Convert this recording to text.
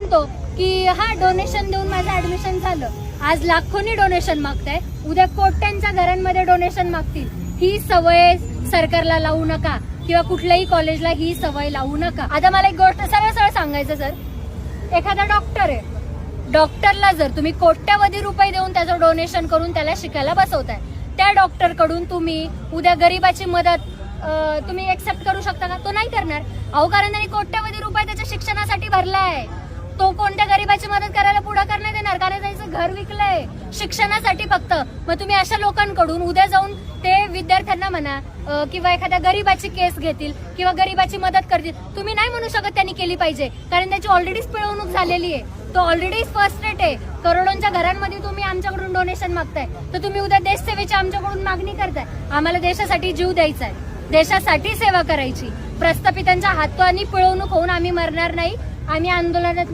म्हणतो की हा डोनेशन देऊन माझं ऍडमिशन झालं. आज लाखोनी डोनेशन मागताय. उद्या कोट्यांच्या घरांमध्ये डोनेशन मागतील. ही सवय सरकारला लावू नका. किंवा कुठल्याही कॉलेजला ही सवय लावू नका. आता मला एक गोष्ट सरळ सरळ सांगायचं सर. एखादा डॉक्टर आहे. डॉक्टरला जर तुम्ही कोट्यावधी रुपये देऊन त्याचं डोनेशन करून त्याला शिकायला बसवताय त्या डॉक्टरकडून तुम्ही उद्या गरीबाची मदत तुम्ही एक्सेप्ट करू शकता का? तो नाही करणार. अहो कारण त्यांनी कोट्यावधी रुपये त्याच्या शिक्षणासाठी भरलाय. आहे मदत करायला नाही देणार कारण त्यांचं घर विकलंय शिक्षणासाठी फक्त. मग तुम्ही अशा लोकांकडून उद्या जाऊन ते विद्यार्थ्यांना म्हणा किंवा एखाद्या गरीबाची केस घेतील किंवा गरीबाची मदत करतील. तुम्ही नाही म्हणू शकत त्यांनी केली पाहिजे. कारण त्याची ऑलरेडीच पिळवणूक झालेली आहे. तो ऑलरेडी फर्स्ट रेट आहे. करोडोंच्या घरांमध्ये तुम्ही आमच्याकडून डोनेशन मागताय. तर तुम्ही उद्या देशसेवेची आमच्याकडून मागणी करताय. आम्हाला देशासाठी जीव द्यायचा आहे देशासाठी सेवा करायची. प्रस्थापितांच्या हातवानी पिळवणूक होऊन आम्ही मरणार नाही. आम्ही आंदोलनात